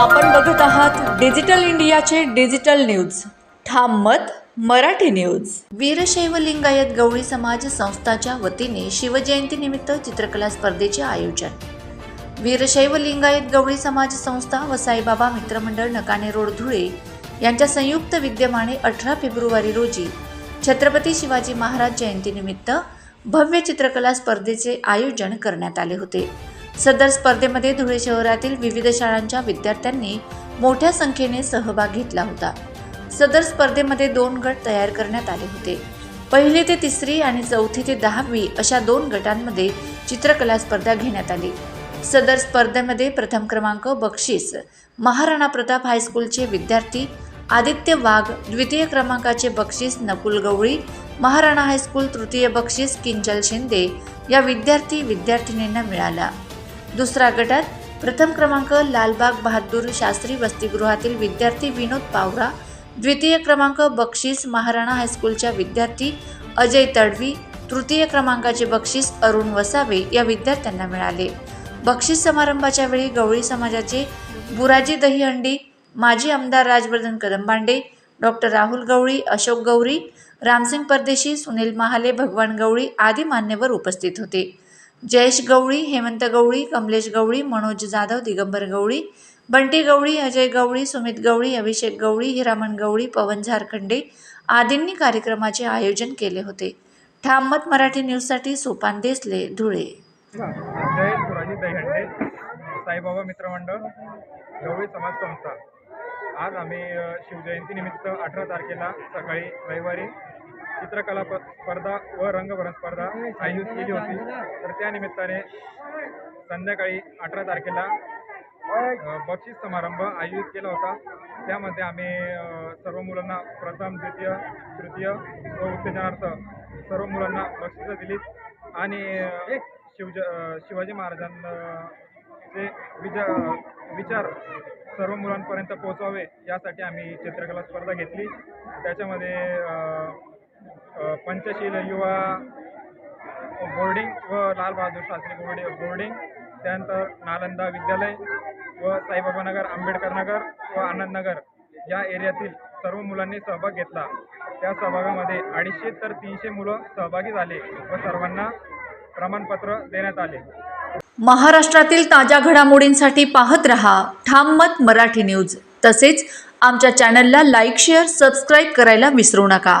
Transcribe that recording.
आपण बघत आहात डिजिटल इंडियाचे डिजिटल न्यूज. ठाम मत मराठी न्यूज. वीरशैव लिंगायत गवळी समाज संस्थाच्या वतीने शिवजयंतीनिमित्त चित्रकला स्पर्धेचे आयोजन. वीरशैव लिंगायत गवळी समाज संस्था व साईबाबा मित्रमंडळ नकाने रोड धुळे यांच्या संयुक्त विद्यमाने अठरा फेब्रुवारी रोजी छत्रपती शिवाजी महाराज जयंतीनिमित्त भव्य चित्रकला स्पर्धेचे आयोजन करण्यात आले होते. सदर स्पर्धेमध्ये धुळे शहरातील विविध शाळांच्या विद्यार्थ्यांनी मोठ्या संख्येने सहभाग घेतला होता. सदर स्पर्धेमध्ये दोन गट तयार करण्यात आले होते. पहिली ते तिसरी आणि चौथी ते दहावी अशा दोन गटांमध्ये चित्रकला स्पर्धा घेण्यात आली. सदर स्पर्धेमध्ये प्रथम क्रमांक बक्षीस महाराणा प्रताप हायस्कूलचे विद्यार्थी आदित्य वाघ द्वितीय क्रमांकाचे बक्षीस नकुल गवळी महाराणा हायस्कूल तृतीय बक्षीस किंजल शिंदे या विद्यार्थी विद्यार्थिनींना मिळाला. दुसरा गटात प्रथम क्रमांक लालबाग बहादूर शास्त्री वसतिगृहातील विद्यार्थी विनोद पावरा द्वितीय क्रमांक बक्षीस महाराणा हायस्कूलच्या विद्यार्थी अजय तडवी तृतीय क्रमांकाचे बक्षीस अरुण वसावे या विद्यार्थ्यांना मिळाले. बक्षीस समारंभाच्या वेळी गवळी समाजाचे बुराजी दहीहंडी माजी आमदार राजवर्धन कदमबांडे डॉक्टर राहुल गवळी अशोक गौरी रामसिंग परदेशी सुनील महाले भगवान गवळी आदी मान्यवर उपस्थित होते. जयेश गवळी हेमंत गवळी कमलेश गवळी मनोज जाधव दिगंबर गवळी बंटी गवळी अजय गवळी सुमित गवळी अभिषेक गवळी हिरामण गवळी पवन झारखंडे आदींनी कार्यक्रमाचे आयोजन केले होते. ठाममत मराठी न्यूजसाठी सोपान देसले धुळे. साईबाबा मित्रमंडळ गवळी समाज संस्था. आज आम्ही अ, शिवजयंतीनिमित्त अठरा तारखेला सकाळी रविवारी चित्रकला प स्पर्धा व रंगभरण स्पर्धा आयोजित केली होती. तर त्यानिमित्ताने संध्याकाळी अठरा तारखेला बक्षीस समारंभ आयोजित केला होता. त्यामध्ये आम्ही सर्व मुलांना प्रथम द्वितीय तृतीय व उत्तेजनार्थ सर्व मुलांना बक्षिसं दिलीत आणि शिवज शिवाजी महाराजांचे विचार विचार सर्व मुलांपर्यंत पोहोचावे यासाठी आम्ही चित्रकला स्पर्धा घेतली. त्याच्यामध्ये पंचशील युवा बोर्डिंग व लालबहादूर शास्त्री बोर्डे बोर्डिंग त्यानंतर नालंदा विद्यालय व साईबाबानगर आंबेडकर नगर व आनंदनगर या एरियातील सर्व मुलांनी सहभाग घेतला. त्या सहभागामध्ये अडीचशे तर तीनशे मुलं सहभागी झाले व सर्वांना प्रमाणपत्र देण्यात आले. महाराष्ट्रातील ताज्या घडामोडींसाठी पाहत रहा ठाम मत मराठी न्यूज. तसेच आमच्या चॅनलला लाईक शेअर सबस्क्राईब करायला विसरू नका.